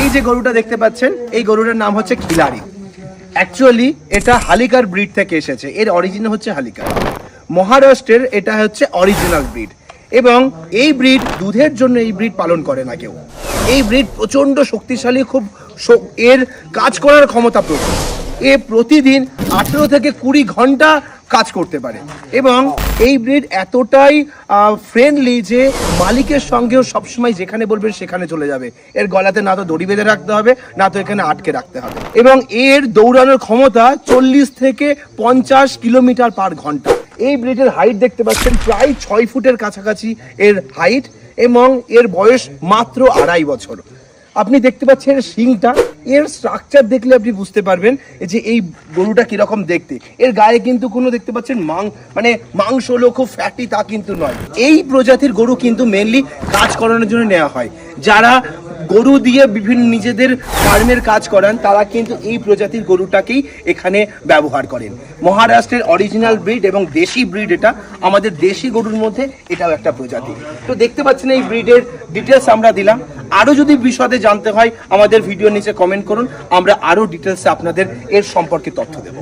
এই যে গরুটা দেখতে পাচ্ছেন, এই গরুটার নাম হচ্ছে খিলারি অ্যাকচুয়ালি এটা হালিকার ব্রিড থেকে এসেছে। এর অরিজিন হচ্ছে হালিকার মহারাষ্ট্রের এটা হচ্ছে অরিজিনাল ব্রিড। এবং এই ব্রিড দুধের জন্য এই ব্রিড পালন করে না কেউ। এই ব্রিড প্রচণ্ড শক্তিশালী, খুব এর কাজ করার ক্ষমতা প্রচুর এ প্রতিদিন আঠেরো থেকে কুড়ি ঘণ্টা কাজ করতে পারে। এবং এই ব্রিড এতটাই ফ্রেন্ডলি যে মালিকের সঙ্গেও সবসময় যেখানে বলবেন সেখানে চলে যাবে। এর গলাতে না তো দড়ি বেঁধে রাখতে হবে, না তো এখানে আটকে রাখতে হবে। এবং এর দৌড়ানোর ক্ষমতা চল্লিশ থেকে পঞ্চাশ কিলোমিটার পার ঘণ্টা। এই ব্রিডের হাইট দেখতে পাচ্ছেন, প্রায় ছয় ফুটের কাছাকাছি এর হাইট এবং এর বয়স মাত্র আড়াই বছর। আপনি দেখতে পাচ্ছেন শিংটা এর স্ট্রাকচার দেখলে আপনি বুঝতে পারবেন যে এই গরুটা কীরকম দেখতে। এর গায়ে কিন্তু কোনো দেখতে পাচ্ছেন মাং মানে মাংস হলো খুব ফ্যাটি তা কিন্তু নয়। এই প্রজাতির গরু কিন্তু মেনলি কাজ করানোর জন্য নেওয়া হয়। যারা গরু দিয়ে বিভিন্ন নিজেদের ফার্মের কাজ করান, তারা কিন্তু এই প্রজাতির গরুটাকেই এখানে ব্যবহার করেন। মহারাষ্ট্রের অরিজিনাল ব্রিড এবং দেশি ব্রিড এটা, আমাদের দেশি গরুর মধ্যে এটাও একটা প্রজাতি। তো দেখতে পাচ্ছেন এই ব্রিডের ডিটেলস আমরা দিলাম। আরও যদি বিশদে জানতে হয়, আমাদের ভিডিও নিচে কমেন্ট করুন, আমরা আরও ডিটেলসে আপনাদের এর সম্পর্কে তথ্য দেবো।